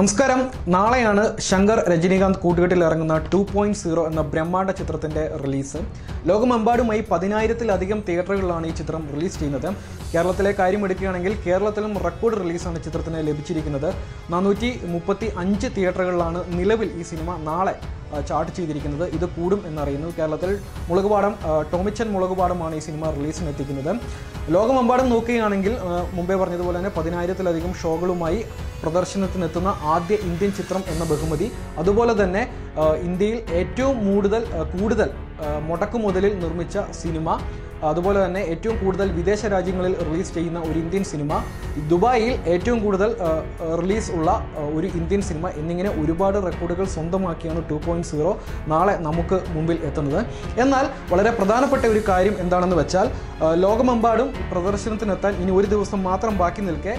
നമസ്കാരം. നാളെയാണ് ശങ്കർ രജനീകാന്ത് കൂട്ടുകെട്ടിൽ ഇറങ്ങുന്ന ടു പോയിന്റ് സീറോ എന്ന ബ്രഹ്മാണ്ഡ ചിത്രത്തിന്റെ റിലീസ്. ലോകമെമ്പാടുമായി പതിനായിരത്തിലധികം തിയേറ്ററുകളിലാണ് ഈ ചിത്രം റിലീസ് ചെയ്യുന്നത്. കേരളത്തിലെ കാര്യം എടുക്കുകയാണെങ്കിൽ കേരളത്തിലും റെക്കോർഡ് റിലീസാണ് ചിത്രത്തിന് ലഭിച്ചിരിക്കുന്നത്. നാനൂറ്റി മുപ്പത്തി അഞ്ച് തിയേറ്ററുകളിലാണ് നിലവിൽ ഈ സിനിമ നാളെ ചാർട്ട് ചെയ്തിരിക്കുന്നത് ഇത് കൂടും എന്നറിയുന്നു. കേരളത്തിൽ മുളകുപാടം ടോമിച്ചൻ മുളകുപാടമാണ് ഈ സിനിമ റിലീസിന് എത്തിക്കുന്നത് ലോകമെമ്പാടും നോക്കുകയാണെങ്കിൽ മുമ്പേ പറഞ്ഞതുപോലെ തന്നെ പതിനായിരത്തിലധികം ഷോകളുമായി പ്രദർശനത്തിനെത്തുന്ന ആദ്യ ഇന്ത്യൻ ചിത്രം എന്ന ബഹുമതി. അതുപോലെ തന്നെ ഇന്ത്യയിൽ ഏറ്റവും കൂടുതൽ കൂടുതൽ മുടക്കുമുതലിൽ നിർമ്മിച്ച സിനിമ അതുപോലെ തന്നെ ഏറ്റവും കൂടുതൽ വിദേശ രാജ്യങ്ങളിൽ റിലീസ് ചെയ്യുന്ന ഒരു ഇന്ത്യൻ സിനിമ ദുബായിൽ ഏറ്റവും കൂടുതൽ റിലീസ് ഉള്ള ഒരു ഇന്ത്യൻ സിനിമ എന്നിങ്ങനെ ഒരുപാട് റെക്കോർഡുകൾ സ്വന്തമാക്കിയാണ് ടു പോയിന്റ് സീറോ നാളെ നമുക്ക് മുമ്പിൽ എത്തുന്നത്. എന്നാൽ വളരെ പ്രധാനപ്പെട്ട ഒരു കാര്യം എന്താണെന്ന് വെച്ചാൽ ലോകമെമ്പാടും പ്രദർശനത്തിനെത്താൻ ഇനി ഒരു ദിവസം മാത്രം ബാക്കി നിൽക്കെ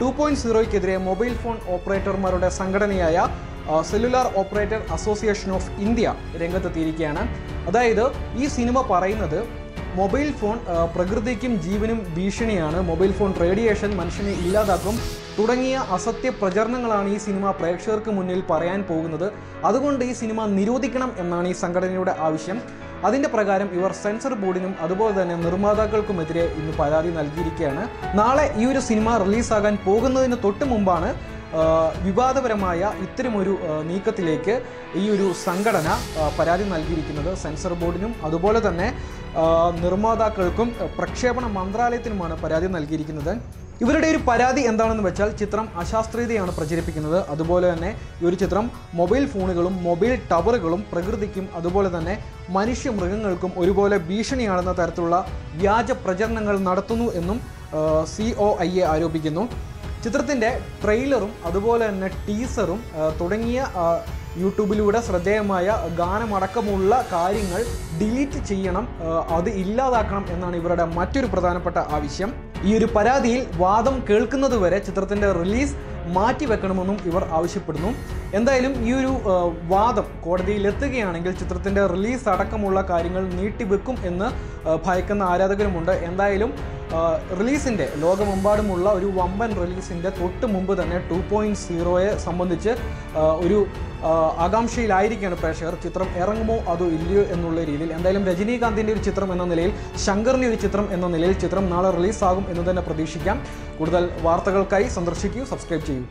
ടു പോയിന്റ് സീറോയ്ക്കെതിരെ മൊബൈൽ ഫോൺ ഓപ്പറേറ്റർമാരുടെ സംഘടനയായ Cellular Operator Association of India രംഗത്തെത്തിയിരിക്കുകയാണ്. അതായത് ഈ സിനിമ പറയുന്നത് മൊബൈൽ ഫോൺ പ്രകൃതിക്കും ജീവനും ഭീഷണിയാണ്. മൊബൈൽ ഫോൺ റേഡിയേഷൻ മനുഷ്യനെ ഇല്ലാതാക്കും. തുടങ്ങിയ അസത്യ പ്രചരണങ്ങളാണ് ഈ സിനിമ പ്രേക്ഷകർക്ക് മുന്നിൽ പറയാൻ പോകുന്നത്. അതുകൊണ്ട് ഈ സിനിമ നിരോധിക്കണം എന്നാണ് ഈ സംഘടനയുടെ ആവശ്യം. അതിന്റെ പ്രകാരം ഇവർ സെൻസർ ബോർഡിനും അതുപോലെ തന്നെ നിർമ്മാതാക്കൾക്കുമെതിരെ ഇന്ന് പരാതി നൽകിയിരിക്കുകയാണ്. നാളെ ഈ ഒരു സിനിമ റിലീസാകാൻ പോകുന്നതിന് തൊട്ട് മുമ്പാണ് വിവാദപരമായ ഇത്തരമൊരു നീക്കത്തിലേക്ക് ഈ ഒരു സംഘടന പരാതി നൽകിയിരിക്കുന്നത് സെൻസർ ബോർഡിനും അതുപോലെ തന്നെ നിർമ്മാതാക്കൾക്കും പ്രക്ഷേപണ മന്ത്രാലയത്തിനുമാണ് പരാതി നൽകിയിരിക്കുന്നത്. ഇവരുടെ ഒരു പരാതി എന്താണെന്ന് വെച്ചാൽ ചിത്രം അശാസ്ത്രീയതയാണ് പ്രചരിപ്പിക്കുന്നത്. അതുപോലെ തന്നെ ഈ ഒരു ചിത്രം മൊബൈൽ ഫോണുകളും മൊബൈൽ ടവറുകളും പ്രകൃതിക്കും അതുപോലെ തന്നെ മനുഷ്യ മൃഗങ്ങൾക്കും ഒരുപോലെ ഭീഷണിയാണെന്ന തരത്തിലുള്ള വ്യാജ പ്രചരണങ്ങൾ നടത്തുന്നു എന്നും സി ഒ ഐ എ ആരോപിക്കുന്നു. ചിത്രത്തിന്റെ ട്രെയിലറും അതുപോലെ തന്നെ ടീസറും തുടങ്ങിയ യൂട്യൂബിലൂടെ ശ്രദ്ധേയമായ ഗാനമടക്കമുള്ള കാര്യങ്ങൾ ഡിലീറ്റ് ചെയ്യണം അത് ഇല്ലാതാക്കണം എന്നാണ് ഇവരുടെ മറ്റൊരു പ്രധാനപ്പെട്ട ആവശ്യം. ഈ ഒരു പരാതിയിൽ വാദം കേൾക്കുന്നതുവരെ ചിത്രത്തിന്റെ റിലീസ് മാറ്റിവെക്കണമെന്നും ഇവർ ആവശ്യപ്പെടുന്നു. എന്തായാലും ഈ ഒരു വാദം കോടതിയിൽ എത്തുകയാണെങ്കിൽ ചിത്രത്തിന്റെ റിലീസ് അടക്കമുള്ള കാര്യങ്ങൾ നീട്ടിവെക്കും എന്ന് ഭയക്കുന്ന ആരാധകരുമുണ്ട്. എന്തായാലും റിലീസിന്റെ ലോകമെമ്പാടുമുള്ള ഒരു വമ്പൻ റിലീസിന്റെ തൊട്ട് മുമ്പ് തന്നെ ടു പോയിന്റ് സീറോയെ സംബന്ധിച്ച് ഒരു ആകാംക്ഷയിലായിരിക്കാണ് പ്രേക്ഷകർ. ചിത്രം ഇറങ്ങുമോ അതോ ഇല്ലയോ എന്നുള്ള രീതിയിൽ. എന്തായാലും രജനീകാന്തിന്റെ ഒരു ചിത്രം എന്ന നിലയിൽ ശങ്കറിന്റെ ഒരു ചിത്രം എന്ന നിലയിൽ ചിത്രം നാളെ റിലീസാകും എന്ന് തന്നെ പ്രതീക്ഷിക്കാം. കൂടുതൽ വാർത്തകൾക്കായി സന്ദർശിക്കൂ സബ്സ്ക്രൈബ് ചെയ്യൂ.